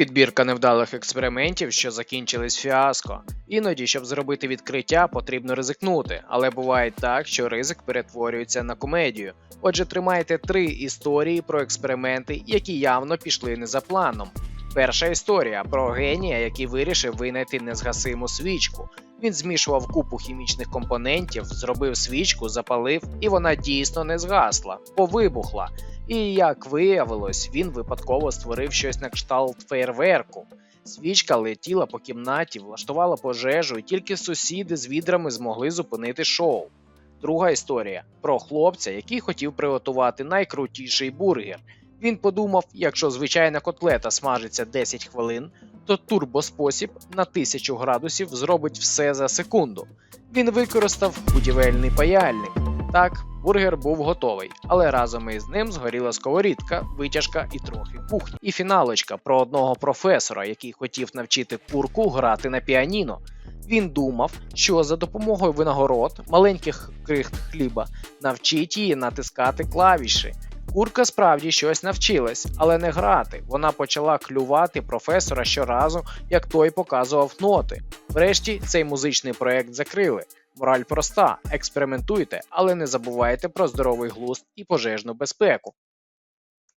Підбірка невдалих експериментів, що закінчились фіаско. Іноді, щоб зробити відкриття, потрібно ризикнути, але буває так, що ризик перетворюється на комедію. Отже, тримайте три історії про експерименти, які явно пішли не за планом. Перша історія про генія, який вирішив винайти незгасиму свічку. Він змішував купу хімічних компонентів, зробив свічку, запалив, і вона дійсно не згасла, бо вибухла. І як виявилось, він випадково створив щось на кшталт фейерверку. Свічка летіла по кімнаті, влаштувала пожежу, і тільки сусіди з відрами змогли зупинити шоу. Друга історія про хлопця, який хотів приготувати найкрутіший бургер. Він подумав, якщо звичайна котлета смажиться 10 хвилин, то турбоспосіб на 1000 градусів зробить все за секунду. Він використав будівельний паяльник. Так, бургер був готовий, але разом із ним згоріла сковорідка, витяжка і трохи кухні. І фіналочка про одного професора, який хотів навчити курку грати на піаніно. Він думав, що за допомогою винагород, маленьких крихт хліба, навчить її натискати клавіші. Курка справді щось навчилась, але не грати. Вона почала клювати професора щоразу, як той показував ноти. Врешті цей музичний проект закрили. Мораль проста: експериментуйте, але не забувайте про здоровий глузд і пожежну безпеку.